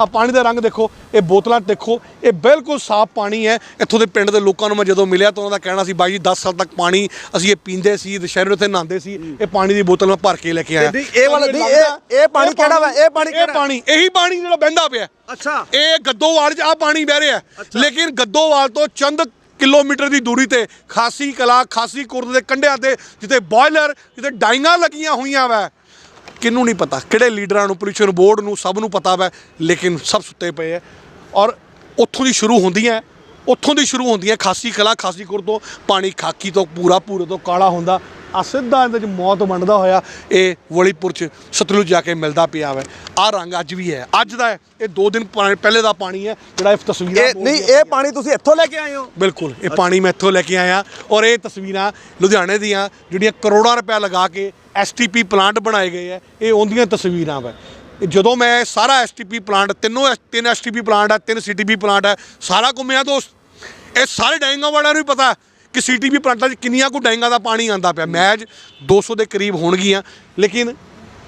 [SPEAKER 2] ਆ ਪਾਣੀ ਦਾ ਰੰਗ ਦੇਖੋ ਇਹ ਬੋਤਲਾਂ ਦੇਖੋ ਇਹ ਬਿਲਕੁਲ ਸਾਫ਼ ਪਾਣੀ ਹੈ। ਇੱਥੋਂ ਦੇ ਪਿੰਡ ਦੇ ਲੋਕਾਂ ਨੂੰ ਮੈਂ ਜਦੋਂ ਮਿਲਿਆ ਤਾਂ ਉਹਨਾਂ ਦਾ ਕਹਿਣਾ ਸੀ ਬਾਈ ਜੀ 10 ਸਾਲ ਤੱਕ ਪਾਣੀ ਅਸੀਂ ਇਹ ਪੀਂਦੇ ਸੀ ਦੁਸ਼ਹਿਰੇ ਉੱਥੇ ਨਹਾਉਂਦੇ ਸੀ ਇਹ ਪਾਣੀ ਦੀ ਬੋਤਲ ਮੈਂ ਭਰ ਕੇ ਲੈ ਕੇ ਆਇਆ।
[SPEAKER 1] ਇਹ ਵਾਲਾ- ਨਹੀਂ, ਇਹ- ਇਹ ਪਾਣੀ ਕਿਹੜਾ ਵਾ? ਇਹ ਪਾਣੀ
[SPEAKER 2] ਇਹ
[SPEAKER 1] ਕਿਹੜਾ?
[SPEAKER 2] ਪਾਣੀ ਇਹੀ ਪਾਣੀ ਜਿਹੜਾ ਬਹਿੰਦਾ ਪਿਆ।
[SPEAKER 1] ਅੱਛਾ।
[SPEAKER 2] ਇਹ ਗੱਦੋਵਾਲ 'ਚ ਆ ਪਾਣੀ ਵਹਿ ਰਿਹਾ। ਲੇਕਿਨ ਗੱਦੋਵਾਲ ਤੋਂ ਚੰਦ ਕਿਲੋਮੀਟਰ ਦੀ ਦੂਰੀ ਤੇ ਖਾਸੀ ਕਲਾ ਖਾਸੀ ਕੁਰਦ ਦੇ ਕੰਢਿਆਂ ਤੇ ਜਿੱਥੇ ਬਾਇਲਰ ਜਿੱਥੇ ਡਾਈਆਂ ਲੱਗੀਆਂ ਹੋਈਆਂ ਵੈ ਕਿਹਨੂੰ ਨਹੀਂ ਪਤਾ? ਕਿਹੜੇ ਲੀਡਰਾਂ ਨੂੰ ਪੋਲਿਊਸ਼ਨ ਬੋਰਡ ਨੂੰ ਸਭ ਨੂੰ ਪਤਾ ਵੈ, ਲੇਕਿਨ ਸਭ ਸੁੱਤੇ ਪਏ ਐ। ਔਰ ਉੱਥੋਂ ਦੀ ਸ਼ੁਰੂ ਹੁੰਦੀਆਂ ਉੱਥੋਂ ਦੀ ਸ਼ੁਰੂ ਹੁੰਦੀਆਂ ਖਾਸੀ ਕਲਾ ਖਾਸੀ ਕੁਰ ਤੋਂ ਪਾਣੀ ਖਾਕੀ ਤੋਂ ਪੂਰਾ ਪੂਰੇ ਤੋਂ ਕਾਲਾ ਹੁੰਦਾ। ਆ ਸਿੱਧਾ ਇਹਦੇ ਚ ਮੌਤ ਮੰਡਦਾ ਹੋਇਆ ਇਹ ਵਲੀਪੁਰ ਚ ਸਤਲੁਜ ਜਾ ਕੇ ਮਿਲਦਾ ਪਿਆ ਵੈ। ਆ ਰੰਗ ਅੱਜ ਵੀ ਹੈ। ਅੱਜ ਦਾ ਹੈ ਇਹ 2 ਦਿਨ ਪੁਰਾਣੇ- ਪਹਿਲੇ ਦਾ ਪਾਣੀ ਹੈ ਜਿਹੜਾ ਇਹ ਤਸਵੀਰਾਂ
[SPEAKER 1] ਇਹ ਨਹੀਂ ਇਹ ਪਾਣੀ ਤੁਸੀਂ ਇੱਥੋਂ ਲੈ ਕੇ ਆਏ ਹੋ?
[SPEAKER 2] ਬਿਲਕੁਲ ਇਹ ਪਾਣੀ ਮੈਂ ਇੱਥੋਂ ਲੈ ਕੇ ਆਇਆ। ਔਰ ਇਹ ਤਸਵੀਰਾਂ ਲੁਧਿਆਣੇ ਦੀਆਂ ਜਿਹੜੀਆਂ ਕਰੋੜਾਂ ਰੁਪਏ ਲਗਾ ਕੇ ਐਸਟੀਪੀ ਪਲਾਂਟ ਬਣਾਏ ਗਏ ਆ ਇਹ ਉਹਦੀਆਂ ਤਸਵੀਰਾਂ ਵਾ। ਇਹ ਜਦੋਂ ਮੈਂ ਸਾਰਾ ਐਸਟੀਪੀ ਪਲਾਂਟ ਤਿੰਨੋਂ ਐਸ- ਤਿੰਨ ਐਸਟੀਪੀ ਪਲਾਂਟ ਆ ਤਿੰਨ ਸੀਟੀਪੀ ਪਲਾਂਟ ਆ ਸਾਰਾ ਘੁੰਮਿਆ ਦੋਸਤ। ਇਹ ਸਾਰੇ ਡਾਇੰਗਾਂ ਵਾਲਿਆਂ ਨੂੰ ਵੀ ਪਤਾ ਕਿ ਸੀਟੀਪੀ ਪਲਾਂਟਾਂ 'ਚ ਕਿੰਨੀਆਂ ਕੁ ਡਾਇੰਗਾਂ ਦਾ ਪਾਣੀ ਆਂਦਾ ਪਿਆ। ਮੈਜ 200 ਦੇ ਕਰੀਬ ਹੋਣਗੀਆਂ, ਲੇਕਿਨ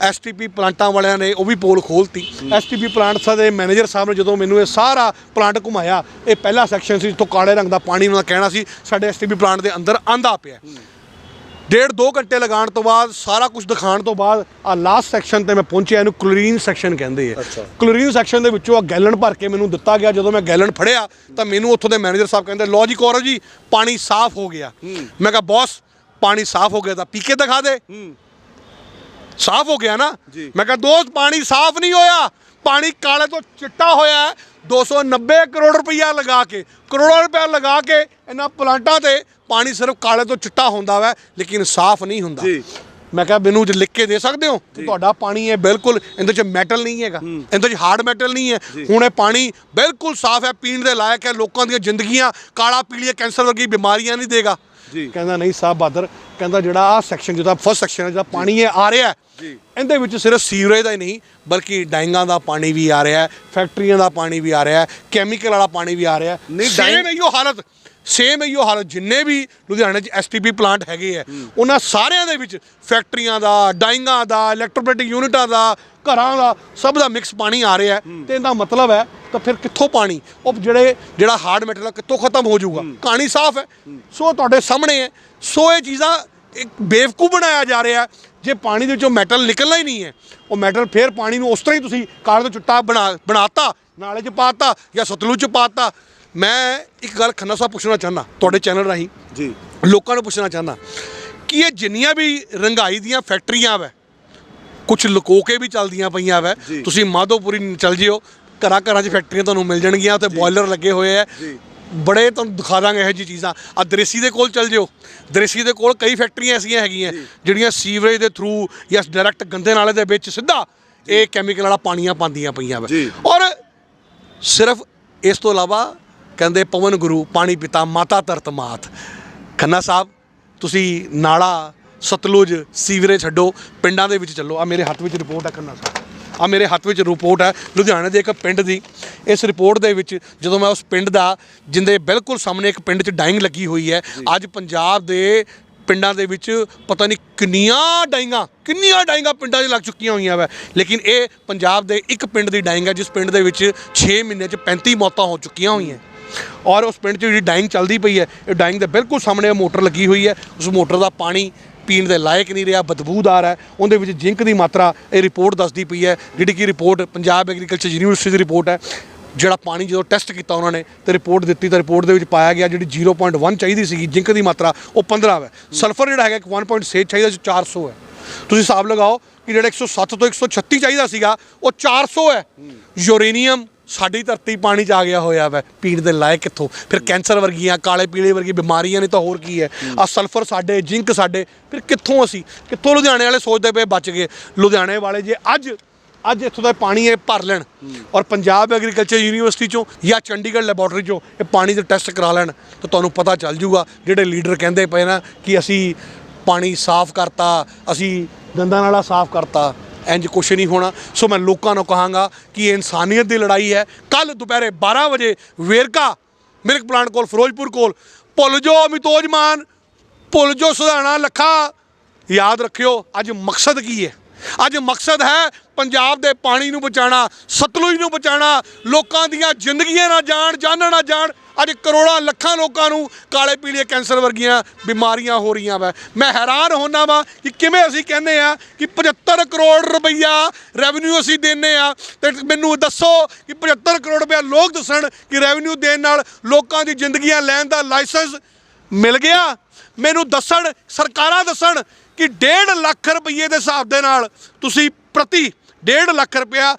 [SPEAKER 2] ਐਸਟੀਪੀ ਪਲਾਂਟਾਂ ਵਾਲਿਆਂ ਨੇ ਉਹ ਵੀ ਪੋਲ ਖੋਲਤੀ। ਐਸਟੀਪੀ ਪਲਾਂਟਸ ਦੇ ਮੈਨੇਜਰ ਸਾਹਿਬ ਨੇ ਜਦੋਂ ਮੈਨੂੰ ਇਹ ਸਾਰਾ ਪਲਾਂਟ ਘੁਮਾਇਆ, ਇਹ ਪਹਿਲਾ ਸੈਕਸ਼ਨ ਸੀ ਜਿੱਥੋਂ ਕਾਲੇ ਰੰਗ ਦਾ ਪਾਣੀ ਉਹਨਾਂ ਦਾ ਕਹਿਣਾ ਸੀ, ਸਾਡੇ ਐਸਟੀਪੀ ਪਲਾਂਟ ਦੇ ਅੰਦਰ ਆਂਦਾ ਪਿਆ। ਡੇਢ ਦੋ ਘੰਟੇ ਲਗਾਉਣ ਤੋਂ ਬਾਅਦ ਸਾਰਾ ਕੁਝ ਦਿਖਾਉਣ ਤੋਂ ਬਾਅਦ ਆ ਲਾਸਟ ਸੈਕਸ਼ਨ ਤੇ ਮੈਂ ਪਹੁੰਚਿਆ ਇਹਨੂੰ ਕਲੋਰੀਨ ਸੈਕਸ਼ਨ ਕਹਿੰਦੇ ਆ। ਕਲੋਰੀਨ ਸੈਕਸ਼ਨ ਦੇ ਵਿੱਚੋਂ ਆ ਗੈਲਨ ਭਰ ਕੇ ਮੈਨੂੰ ਦਿੱਤਾ ਗਿਆ। ਜਦੋਂ ਮੈਂ ਗੈਲਨ ਫੜਿਆ ਤਾਂ ਮੈਨੂੰ ਉੱਥੋਂ ਦੇ ਮੈਨੇਜਰ ਸਾਹਿਬ ਕਹਿੰਦੇ ਲੋ ਜੀ ਕੌਰਵ ਜੀ ਪਾਣੀ ਸਾਫ਼ ਹੋ ਗਿਆ। ਮੈਂ ਕਿਹਾ ਬੌਸ ਪਾਣੀ ਸਾਫ਼ ਹੋ ਗਿਆ ਤਾਂ ਪੀ ਕੇ ਦਿਖਾ ਦੇ। ਸਾਫ਼ ਹੋ ਗਿਆ ਨਾ। ਮੈਂ ਕਿਹਾ ਦੋਸਤ ਪਾਣੀ ਸਾਫ਼ ਨਹੀਂ ਹੋਇਆ। ਪਾਣੀ ਕਾਲੇ ਤੋਂ ਚਿੱਟਾ ਹੋਇਆ ਹੈ। 290 ਕਰੋੜ ਰੁਪਈਆ ਲਗਾ ਕੇ ਕਰੋੜਾਂ ਰੁਪਇਆ ਲਗਾ ਕੇ ਇਹਨਾਂ ਪਲਾਂਟਾਂ ਤੇ ਪਾਣੀ ਸਿਰਫ ਕਾਲੇ ਤੋਂ ਚਿੱਟਾ ਹੁੰਦਾ ਵਾ ਲੇਕਿਨ ਸਾਫ਼ ਨਹੀਂ ਹੁੰਦਾ।
[SPEAKER 1] ਜੀ।
[SPEAKER 2] ਮੈਂ ਕਿਹਾ ਮੈਨੂੰ ਜੇ ਲਿਖ ਕੇ ਦੇ ਸਕਦੇ ਹੋ? ਤੁਹਾਡਾ ਪਾਣੀ ਹੈ ਬਿਲਕੁਲ ਇਹਦੇ ਚ ਮੈਟਲ ਨਹੀਂ ਹੈਗਾ। ਇਹਦੇ ਚ ਹਾਰਡ ਮੈਟਲ ਨਹੀਂ ਹੈ। ਹੁਣ ਇਹ ਪਾਣੀ ਬਿਲਕੁਲ ਸਾਫ਼ ਹੈ ਪੀਣ ਦੇ ਲਾਇਕ ਹੈ ਲੋਕਾਂ ਦੀਆਂ ਜ਼ਿੰਦਗੀਆਂ ਕਾਲਾ ਪੀਲੀਆ ਕੈਂਸਰ ਵਰਗੀ ਬਿਮਾਰੀਆਂ ਨਹੀਂ ਦੇਗਾ। ਕਹਿੰਦਾ ਨਹੀਂ ਸਾਹਿਬ ਬਾਦਰ ਕਹਿੰਦਾ ਜਿਹੜਾ ਆ ਸੈਕਸ਼ਨ ਜਿਹਦਾ ਫਸਟ ਸੈਕਸ਼ਨ ਹੈ ਜਿਹੜਾ ਪਾਣੀ ਇਹ ਆ ਰਿਹਾ
[SPEAKER 1] ਜੀ।
[SPEAKER 2] ਇਹਦੇ ਵਿੱਚ ਸਿਰਫ ਸੀਵਰੇਜ ਦਾ ਹੀ ਨਹੀਂ ਬਲਕਿ ਡਾਈਂਗਾਂ ਦਾ ਪਾਣੀ ਵੀ ਆ ਰਿਹਾ ਹੈ ਫੈਕਟਰੀਆਂ ਦਾ ਪਾਣੀ ਵੀ ਆ ਰਿਹਾ ਹੈ ਕੈਮੀਕਲ ਵਾਲਾ ਪਾਣੀ ਵੀ ਆ ਰਿਹਾ ਹੈ।
[SPEAKER 1] ਨਹੀਂ, ਡਾਈਂਗ-
[SPEAKER 2] ਇਹੋ ਹਾਲਤ। ਸੇਮ ਇਹੋ ਹਾਲਤ ਜਿੰਨੇ ਵੀ ਲੁਧਿਆਣੇ 'ਚ ਐਸਟੀਪੀ ਪਲਾਂਟ ਹੈਗੇ ਆ ਉਹਨਾਂ ਸਾਰਿਆਂ ਦੇ ਵਿੱਚ ਫੈਕਟਰੀਆਂ ਦਾ ਡਾਈਂਗਾਂ ਦਾ ਇਲੈਕਟ੍ਰੋਪਲੇਟਿਕ ਯੂਨਿਟਾਂ ਦਾ ਘਰਾਂ ਦਾ ਸਭ ਦਾ ਮਿਕਸ ਪਾਣੀ ਆ ਰਿਹਾ ਤੇ ਇਹਦਾ ਮਤਲਬ ਹੈ ਤਾਂ ਫਿਰ ਕਿੱਥੋਂ ਪਾਣੀ? ਉਹ ਜਿਹੜੇ ਜਿਹੜਾ ਹਾਰਡ ਮੈਟਲ ਆ ਕਿੱਥੋਂ ਖਤਮ ਹੋ ਜਾਊਗਾ? ਕਹਾਣੀ ਸਾਫ਼ ਹੈ। ਸੋ ਤੁਹਾਡੇ ਸਾਹਮਣੇ ਹੈ। ਸੋ ਇਹ ਚੀਜ਼ਾਂ ਇੱਕ ਬੇਵਕੂਫ ਬਣਾਇਆ ਜਾ ਰਿਹਾ। ਜੇ ਪਾਣੀ ਦੇ ਵਿੱਚੋਂ ਮੈਟਲ ਨਿਕਲਣਾ ਹੀ ਨਹੀਂ ਹੈ ਉਹ ਮੈਟਲ ਫਿਰ ਪਾਣੀ ਨੂੰ ਉਸ ਤਰ੍ਹਾਂ ਹੀ ਤੁਸੀਂ ਕਾਲੇ ਤੋਂ ਚਿੱਟਾ ਬਣਾ ਬਣਾਤਾ ਨਾਲੇ 'ਚ ਪਾਤਾ ਜਾਂ ਸਤਲੁਜ 'ਚ ਪਾਤਾ ਮੈਂ ਇੱਕ ਗੱਲ ਖੰਨਾ ਸਾਹਿਬ ਪੁੱਛਣਾ ਚਾਹੁੰਦਾ ਤੁਹਾਡੇ ਚੈਨਲ ਰਾਹੀਂ।
[SPEAKER 1] ਜੀ।
[SPEAKER 2] ਲੋਕਾਂ ਨੂੰ ਪੁੱਛਣਾ ਚਾਹੁੰਦਾ ਕਿ ਇਹ ਜਿੰਨੀਆਂ ਵੀ ਰੰਗਾਈ ਦੀਆਂ ਫੈਕਟਰੀਆਂ ਵੈ ਕੁਝ ਲੁਕੋ ਕੇ ਵੀ ਚੱਲਦੀਆਂ ਪਈਆਂ ਵੈ
[SPEAKER 1] ਜੀ।
[SPEAKER 2] ਤੁਸੀਂ ਮਾਧੋਪੁਰੀ ਚੱਲ ਜਿਓ ਘਰਾਂ ਘਰਾਂ 'ਚ ਫੈਕਟਰੀਆਂ ਤੁਹਾਨੂੰ ਮਿਲ ਜਾਣਗੀਆਂ ਉੱਥੇ ਬੋਇਲਰ ਲੱਗੇ ਹੋਏ
[SPEAKER 1] ਜੀ।
[SPEAKER 2] ਬੜੇ ਤੁਹਾਨੂੰ ਦਿਖਾ ਦਾਂਗੇ ਇਹੋ ਜਿਹੀ ਚੀਜ਼ਾਂ। ਆ ਦ੍ਰਿਸ਼ੀ ਦੇ ਕੋਲ ਚੱਲ ਜਿਓ। ਦ੍ਰਿਸ਼ੀ ਦੇ ਕੋਲ ਕਈ ਫੈਕਟਰੀਆਂ ਐਸੀਆਂ ਹੈਗੀਆਂ ਜਿਹੜੀਆਂ ਸੀਵਰੇਜ ਦੇ ਥਰੂ ਜਾਂ ਡਾਇਰੈਕਟ ਗੰਦੇ ਨਾਲੇ ਦੇ ਵਿੱਚ ਸਿੱਧਾ ਇਹ ਕੈਮੀਕਲ ਵਾਲਾ ਪਾਣੀਆਂ ਪਾਉਂਦੀਆਂ ਪਈਆਂ ਵੈ।
[SPEAKER 1] ਜੀ।
[SPEAKER 2] ਔਰ ਸਿਰਫ ਇਸ ਤੋਂ ਇਲਾਵਾ ਕਹਿੰਦੇ ਪਵਨ ਗੁਰੂ ਪਾਣੀ ਪਿਤਾ ਮਾਤਾ ਧਰਤ ਮਾਤ। ਖੰਨਾ ਸਾਹਿਬ ਤੁਸੀਂ ਨਾਲਾ ਸਤਲੁਜ ਸੀਵਰੇਜ ਛੱਡੋ ਪਿੰਡਾਂ ਦੇ ਵਿੱਚ ਚੱਲੋ। ਆ ਮੇਰੇ ਹੱਥ ਵਿੱਚ ਰਿਪੋਰਟ ਹੈ ਖੰਨਾ ਸਾਹਿਬ। ਆ ਮੇਰੇ ਹੱਥ ਵਿੱਚ ਰਿਪੋਰਟ ਹੈ ਲੁਧਿਆਣੇ ਦੇ ਇੱਕ ਪਿੰਡ ਦੀ। ਇਸ ਰਿਪੋਰਟ ਦੇ ਵਿੱਚ ਜਦੋਂ ਮੈਂ ਉਸ ਪਿੰਡ ਦਾ ਜਿੰਦੇ ਬਿਲਕੁਲ ਸਾਹਮਣੇ ਇੱਕ ਪਿੰਡ 'ਚ ਡਾਈਂਗ ਲੱਗੀ ਹੋਈ ਹੈ ਅੱਜ ਪੰਜਾਬ ਦੇ ਪਿੰਡਾਂ ਦੇ ਵਿੱਚ ਪਤਾ ਨਹੀਂ ਕਿੰਨੀਆਂ ਡਾਈਂਗਾਂ ਕਿੰਨੀਆਂ ਡਾਈਂਗਾਂ ਪਿੰਡਾਂ 'ਚ ਲੱਗ ਚੁੱਕੀਆਂ ਹੋਈਆਂ ਵਾ। ਲੇਕਿਨ ਇਹ ਪੰਜਾਬ ਦੇ ਇੱਕ ਪਿੰਡ ਦੀ ਡਾਈਂਗ ਹੈ ਜਿਸ ਪਿੰਡ ਦੇ ਵਿੱਚ 6 ਮਹੀਨੇ 'ਚ 35 ਮੌਤਾਂ ਹੋ ਚੁੱਕੀਆਂ ਹੋਈਆਂ। ਔਰ ਉਸ ਪਿੰਡ 'ਚ ਜਿਹੜੀ ਡਾਈਂਗ ਚੱਲਦੀ ਪਈ ਹੈ, ਇਹ ਡਾਈਂਗ ਦੇ ਬਿਲਕੁਲ ਸਾਹਮਣੇ ਮੋਟਰ ਲੱਗੀ ਹੋਈ ਹੈ। ਉਸ ਮੋਟਰ ਦਾ ਪਾਣੀ ਪੀਣ ਦੇ ਲਾਇਕ ਨਹੀਂ ਰਿਹਾ, ਬਦਬੂਦਾਰ ਹੈ। ਉਹਦੇ ਵਿੱਚ ਜ਼ਿੰਕ ਦੀ ਮਾਤਰਾ ਇਹ ਰਿਪੋਰਟ ਦੱਸਦੀ ਪਈ ਹੈ, ਜਿਹੜੀ ਕਿ ਰਿਪੋਰਟ ਪੰਜਾਬ ਐਗਰੀਕਲਚਰ ਯੂਨੀਵਰਸਿਟੀ ਦੀ ਰਿਪੋਰਟ ਹੈ। ਜਿਹੜਾ ਪਾਣੀ ਜਦੋਂ ਟੈਸਟ ਕੀਤਾ ਉਹਨਾਂ ਨੇ ਤੇ ਰਿਪੋਰਟ ਦਿੱਤੀ ਤਾਂ ਰਿਪੋਰਟ ਦੇ ਵਿੱਚ ਪਾਇਆ ਗਿਆ ਜਿਹੜੀ 0.1 ਚਾਹੀਦੀ ਸੀਗੀ, ਜ਼ਿੰਕ ਦੀ ਮਾਤਰਾ, ਉਹ 15 ਹੈ ਸਲਫਰ ਜਿਹੜਾ ਹੈਗਾ 1.6 ਚਾਹੀਦਾ, ਜੋ 400 ਹੈ। ਤੁਸੀਂ ਹਿਸਾਬ ਲਗਾਓ ਕਿ ਜਿਹੜਾ 107 ਤੋਂ 136 ਚਾਹੀਦਾ ਸੀਗਾ, ਉਹ 400 ਹੈ। ਯੂਰੇਨੀਅਮ ਸਾਡੀ ਧਰਤੀ ਪਾਣੀ 'ਚ ਆ ਗਿਆ ਹੋਇਆ ਵੈ, ਪੀਣ ਦੇ ਲਾਇਕ ਕਿੱਥੋਂ? ਫਿਰ ਕੈਂਸਰ ਵਰਗੀਆਂ, ਕਾਲੇ ਪੀਲੇ ਵਰਗੀ ਬਿਮਾਰੀਆਂ ਨੇ ਤਾਂ ਹੋਰ ਕੀ ਹੈ? ਆ ਸਲਫਰ ਸਾਡੇ, ਜ਼ਿੰਕ ਸਾਡੇ, ਫਿਰ ਕਿੱਥੋਂ ਅਸੀਂ? ਕਿੱਥੋਂ ਲੁਧਿਆਣੇ ਵਾਲੇ ਸੋਚਦੇ ਪਏ ਬਚ ਗਏ? ਲੁਧਿਆਣੇ ਵਾਲੇ ਜੇ ਅੱਜ ਅੱਜ ਇੱਥੋਂ ਦਾ ਪਾਣੀ ਇਹ ਭਰ ਲੈਣ ਔਰ ਪੰਜਾਬ ਐਗਰੀਕਲਚਰ ਯੂਨੀਵਰਸਿਟੀ ਚੋਂ ਜਾਂ ਚੰਡੀਗੜ੍ਹ ਲੈਬੋਰਟਰੀ ਚੋਂ ਇਹ ਪਾਣੀ ਦੇ ਟੈਸਟ ਕਰਾ ਲੈਣ, ਤਾਂ ਤੁਹਾਨੂੰ ਪਤਾ ਚੱਲ ਜੂਗਾ ਜਿਹੜੇ ਲੀਡਰ ਕਹਿੰਦੇ ਪਏ ਨਾ ਕਿ ਅਸੀਂ ਪਾਣੀ ਸਾਫ਼ ਕਰਤਾ, ਅਸੀਂ ਦੰਦਾਂ ਨਾਲਾ ਸਾਫ਼ ਕਰਤਾ ਇੰਜ ਕੁਛ ਨਹੀਂ ਹੋਣਾ। ਸੋ ਮੈਂ ਲੋਕਾਂ ਨੂੰ ਕਹਾਂਗਾ ਕਿ ਇਹ ਇਨਸਾਨੀਅਤ ਦੀ ਲੜਾਈ ਹੈ। ਕੱਲ ਦੁਪਹਿਰੇ 12 ਵਜੇ ਵੇਰਕਾ ਮਿਲਕ ਪਲਾਂਟ ਕੋਲ, ਫਿਰੋਜ਼ਪੁਰ ਕੋਲ। ਭੁੱਲ ਜੋ ਅਮਿਤੋਜ ਮਾਨ, ਭੁੱਲ ਜੋ ਸੁਧਾਣਾ ਲੱਖਾ। ਯਾਦ ਰੱਖਿਓ, ਅੱਜ ਮਕਸਦ ਕੀ ਹੈ? ਅੱਜ ਮਕਸਦ ਹੈ ਪੰਜਾਬ ਦੇ ਪਾਣੀ ਨੂੰ ਬਚਾਉਣਾ, ਸਤਲੁਜ ਨੂੰ ਬਚਾਉਣਾ, ਲੋਕਾਂ ਦੀਆਂ ਜ਼ਿੰਦਗੀਆਂ ਨਾ ਜਾਣ, ਜਾਨਾਂ ਨਾ ਜਾਣ। ਅੱਜ ਕਰੋੜਾਂ ਲੱਖਾਂ ਲੋਕਾਂ ਨੂੰ ਕਾਲੇ ਪੀਲੇ ਕੈਂਸਰ ਵਰਗੀਆਂ ਬਿਮਾਰੀਆਂ ਹੋ ਰਹੀਆਂ ਵਾ। ਮੈਂ ਹੈਰਾਨ ਹੁੰਦਾ ਵਾਂ ਕਿ ਕਿਵੇਂ ਅਸੀਂ ਕਹਿੰਦੇ ਆ ਕਿ 75 ਕਰੋੜ ਰੁਪਈਆ ਰੈਵਨਿਊ ਅਸੀਂ ਦਿੰਨੇ ਆ। ਤੇ ਮੈਨੂੰ ਦੱਸੋ ਕਿ 75 ਕਰੋੜ ਰੁਪਇਆ ਲੋਕ ਦੱਸਣ ਕਿ ਰੈਵਨਿਊ ਦੇਣ ਨਾਲ ਲੋਕਾਂ ਦੀ ਜ਼ਿੰਦਗੀਆਂ ਲੈਣ ਦਾ ਲਾਇਸੈਂਸ ਮਿਲ ਗਿਆ? ਮੈਨੂੰ ਦੱਸਣ, ਸਰਕਾਰਾਂ ਦੱਸਣ ਕਿ 1.5 ਲੱਖ ਰੁਪਏ ਦੇ ਹਿਸਾਬ ਦੇ ਨਾਲ ਤੁਸੀਂ ਪ੍ਰਤੀ 1.5 ਲੱਖ ਰੁਪਇਆ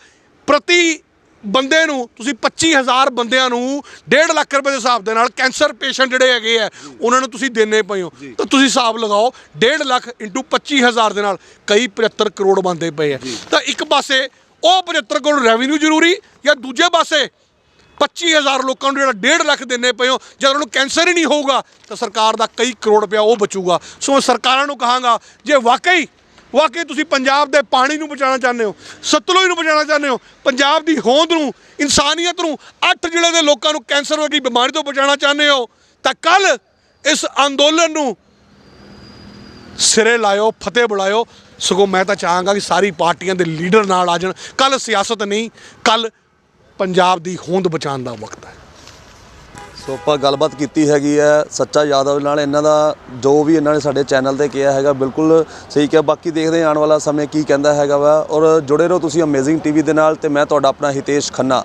[SPEAKER 2] ਪ੍ਰਤੀ ਬੰਦੇ ਨੂੰ ਤੁਸੀਂ 25000 ਬੰਦਿਆਂ ਨੂੰ 1.5 ਲੱਖ ਰੁਪਏ ਦੇ ਹਿਸਾਬ ਦੇ ਨਾਲ ਕੈਂਸਰ ਪੇਸ਼ੈਂਟ ਜਿਹੜੇ ਹੈਗੇ ਆ ਉਹਨਾਂ ਨੂੰ ਤੁਸੀਂ ਦੇਣੇ ਪਏ ਹੋ। ਤਾਂ ਤੁਸੀਂ ਹਿਸਾਬ ਲਗਾਓ 1.5 ਲੱਖ ਇੰਟੂ 25000 ਦੇ ਨਾਲ ਕਈ 75 ਕਰੋੜ ਬੰਦੇ ਪਏ ਆ। ਤਾਂ ਇੱਕ ਪਾਸੇ ਉਹ 75 ਕਰੋੜ ਰੈਵਨਿਊ ਜ਼ਰੂਰੀ ਜਾਂ ਦੂਜੇ ਪਾਸੇ 25000 ਲੋਕਾਂ ਨੂੰ ਜਿਹੜਾ 1.5 ਲੱਖ ਦੇਣੇ ਪਏ ਹੋ ਜਦ ਉਹਨਾਂ ਨੂੰ ਕੈਂਸਰ ਹੀ ਨਹੀਂ ਹੋਊਗਾ ਤਾਂ ਸਰਕਾਰ ਦਾ ਕਈ ਕਰੋੜ ਰੁਪਇਆ ਉਹ ਬਚੂਗਾ। ਸੋ ਸਰਕਾਰਾਂ ਨੂੰ ਕਹਾਂਗਾ ਜੇ ਵਾਕਈ ਵਾਕਈ ਤੁਸੀਂ ਪੰਜਾਬ ਦੇ ਪਾਣੀ ਨੂੰ ਬਚਾਉਣਾ ਚਾਹੁੰਦੇ ਹੋ, ਸਤਲੁਜ ਨੂੰ ਬਚਾਉਣਾ ਚਾਹੁੰਦੇ ਹੋ, ਪੰਜਾਬ ਦੀ ਹੋਂਦ ਨੂੰ, ਇਨਸਾਨੀਅਤ ਨੂੰ, ਅੱਠ ਜ਼ਿਲ੍ਹੇ ਦੇ ਲੋਕਾਂ ਨੂੰ ਕੈਂਸਰ ਵਰਗੀ ਬਿਮਾਰੀ ਤੋਂ ਬਚਾਉਣਾ ਚਾਹੁੰਦੇ ਹੋ, ਤਾਂ ਕੱਲ ਇਸ ਅੰਦੋਲਨ ਨੂੰ ਸਿਰੇ ਲਾਇਓ, ਫਤਿਹ ਬੁਲਾਇਓ। ਸਗੋਂ ਮੈਂ ਤਾਂ ਚਾਹਾਂਗਾ ਕਿ ਸਾਰੀ ਪਾਰਟੀਆਂ ਦੇ ਲੀਡਰ ਨਾਲ ਆ ਜਾਣ। ਕੱਲ ਸਿਆਸਤ ਨਹੀਂ ਕੱਲ ਪੰਜਾਬ ਦੀ ਹੋਂਦ ਬਚਾਉਣ ਦਾ ਵਕਤ ਹੈ।
[SPEAKER 1] ਸੋ ਆਪਾਂ ਗੱਲਬਾਤ ਕੀਤੀ ਹੈਗੀ ਹੈ ਸੱਚਾ ਯਾਦਵ ਨਾਲ। ਇਹਨਾਂ ਦਾ ਜੋ ਵੀ ਇਹਨਾਂ ਨੇ ਸਾਡੇ ਚੈਨਲ ਤੇ ਕਿਹਾ ਹੈਗਾ, ਬਿਲਕੁਲ ਸਹੀ ਕਿਹਾ। ਬਾਕੀ ਦੇਖਦੇ ਆਉਣ ਵਾਲਾ ਸਮੇਂ ਕੀ ਕਹਿੰਦਾ ਹੈਗਾ ਵਾ। ਔਰ ਜੁੜੇ ਰਹੋ ਤੁਸੀਂ ਅਮੇਜ਼ਿੰਗ ਟੀਵੀ ਦੇ ਨਾਲ ਤੇ ਮੈਂ ਤੁਹਾਡਾ ਆਪਣਾ ਹਿਤੇਸ਼ ਖੰਨਾ।